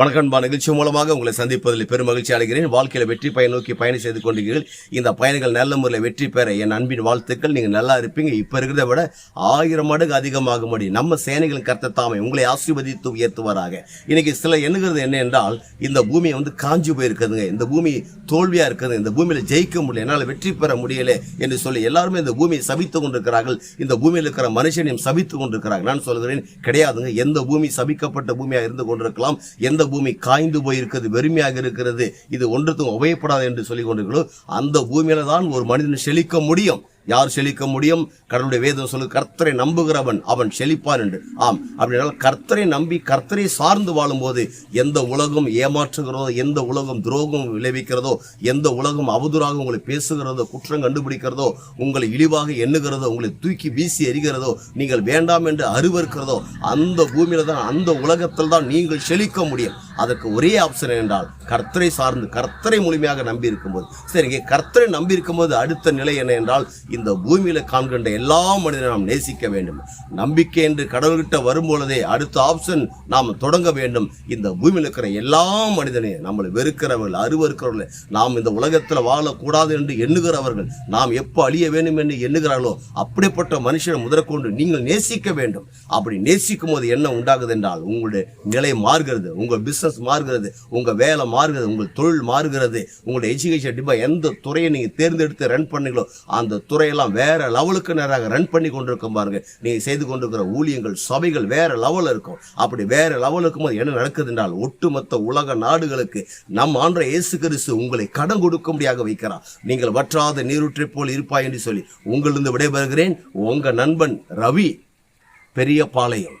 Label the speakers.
Speaker 1: வணக்கம்பா நிகழ்ச்சி மூலமாக உங்களை சந்திப்பதில் பெரும் மகிழ்ச்சி அடைகிறேன். வாழ்க்கையில் வெற்றி பயன் நோக்கி பயணம் செய்து கொண்டீர்கள் இந்த பயணிகள் நல்ல முறையில் வெற்றி பெற என் அன்பின் வாழ்த்துக்கள். நீங்கள் நல்லா இருப்பீங்க. இப்போ இருக்கிறத விட ஆயிரம் மடங்கு அதிகமாகும்படி நம்ம சேனைகளின் கர்த்த தாமை உங்களை ஆசீர்வதித்து உயர்த்துவாராக. இன்னைக்கு சில எண்ணுகிறது என்ன என்றால் இந்த பூமியை வந்து காஞ்சு போயிருக்குதுங்க. இந்த பூமி தோல்வியாக இருக்குது இந்த பூமியில் ஜெயிக்க முடியல. என்னால் வெற்றி பெற முடியலை என்று சொல்லி எல்லாருமே இந்த பூமியை சபித்து கொண்டிருக்கிறார்கள். இந்த பூமியில் இருக்கிற மனுஷனையும் சபித்து கொண்டிருக்கிறார்கள். நான் சொல்கிறேன் கிடையாதுங்க. எந்த பூமி சபிக்கப்பட்ட பூமியாக இருந்து கொண்டிருக்கலாம். எந்த பூமி காய்ந்து போயிருக்கிறது வெறுமையாக இருக்கிறது. இது ஒன்றுத்தும் உபயப்படாது என்று சொல்லிக் கொண்டிருக்கிறோம். அந்த பூமியில தான் ஒரு மனிதன் செழிக்க முடியும். யார் செழிக்க முடியும்? கடவுளுடைய வேதம் சொல்லு கர்த்தரை நம்புகிறவன் அவன் செழிப்பான் என்று. ஆம். அப்படின்னா கர்த்தரை நம்பி கர்த்தரை சார்ந்து வாழும்போது எந்த உலகம் ஏமாற்றுகிறதோ எந்த உலகம் துரோகம் விளைவிக்கிறதோ எந்த உலகம் அவதூறாக உங்களை பேசுகிறதோ குற்றம் கண்டுபிடிக்கிறதோ உங்களை இழிவாக எண்ணுகிறதோ உங்களை தூக்கி வீசி எறிகிறதோ நீங்கள் வேண்டாம் என்று அருவருக்கிறதோ அந்த பூமியில தான் அந்த உலகத்தில் தான் நீங்கள் செழிக்க முடியும். அதற்கு ஒரே ஆப்ஷன் என்றால் கர்த்தரை சார்ந்து கர்த்தரை முழுமையாக நம்பி இருக்கும்போது. சரிங்க கர்த்தரை நம்பி இருக்கும்போது அடுத்த நிலை என்ன என்றால் இந்த பூமியில காண்கின்ற எல்லா மனிதனும் நாம் நேசிக்க வேண்டும். நம்பிக்கை என்று கடவுள்கிட்ட வரும்பொழுதே அடுத்த ஆப்ஷன் நாம் தொடங்க வேண்டும். இந்த பூமியில் இருக்கிற எல்லா மனிதனையும் நம்மளை வெறுக்கிறவர்கள் அருவருக்கிறவர்கள் நாம் இந்த உலகத்தில் வாழக்கூடாது என்று எண்ணுகிறவர்கள் நாம் எப்போ அழிய வேண்டும் என்று எண்ணுகிறார்களோ அப்படிப்பட்ட மனுஷனை முதற்கொண்டு நீங்கள் நேசிக்க வேண்டும். அப்படி நேசிக்கும் போது என்ன உண்டாகுது என்றால் உங்களுடைய நிலை மாறுகிறது. உங்கள் பிஸ்னஸ் மாறுகிறது உங்கள் வேலை மாறுகிறது உங்கள் தொழில் மாறுகிறது உங்களுடைய எஜுகேஷன் டிபார்ட் எந்த துறையை நீங்கள் தேர்ந்தெடுத்து ரன் பண்ணீங்களோ அந்த துறையெல்லாம் வேறு லெவலுக்கு நேராக ரன் பண்ணி கொண்டிருக்கும் பாருங்க. நீங்கள் செய்து கொண்டிருக்கிற ஊழியங்கள் சபைகள் வேறு லெவலில் இருக்கும். அப்படி வேற லெவலுக்கும் இருக்கும்போது என்ன நடக்குது என்றால் ஒட்டுமொத்த உலக நாடுகளுக்கு நம் ஆன்ற இயேசு கிறிஸ்து உங்களை கடன் கொடுக்கும்படியாக வைக்கிறார். நீங்கள் வற்றாத நீரூற்றை போல் இருப்பாய் என்று சொல்லி உங்களிருந்து விடைபெறுகிறேன். உங்கள் நண்பன் ரவி பெரிய பாளையம்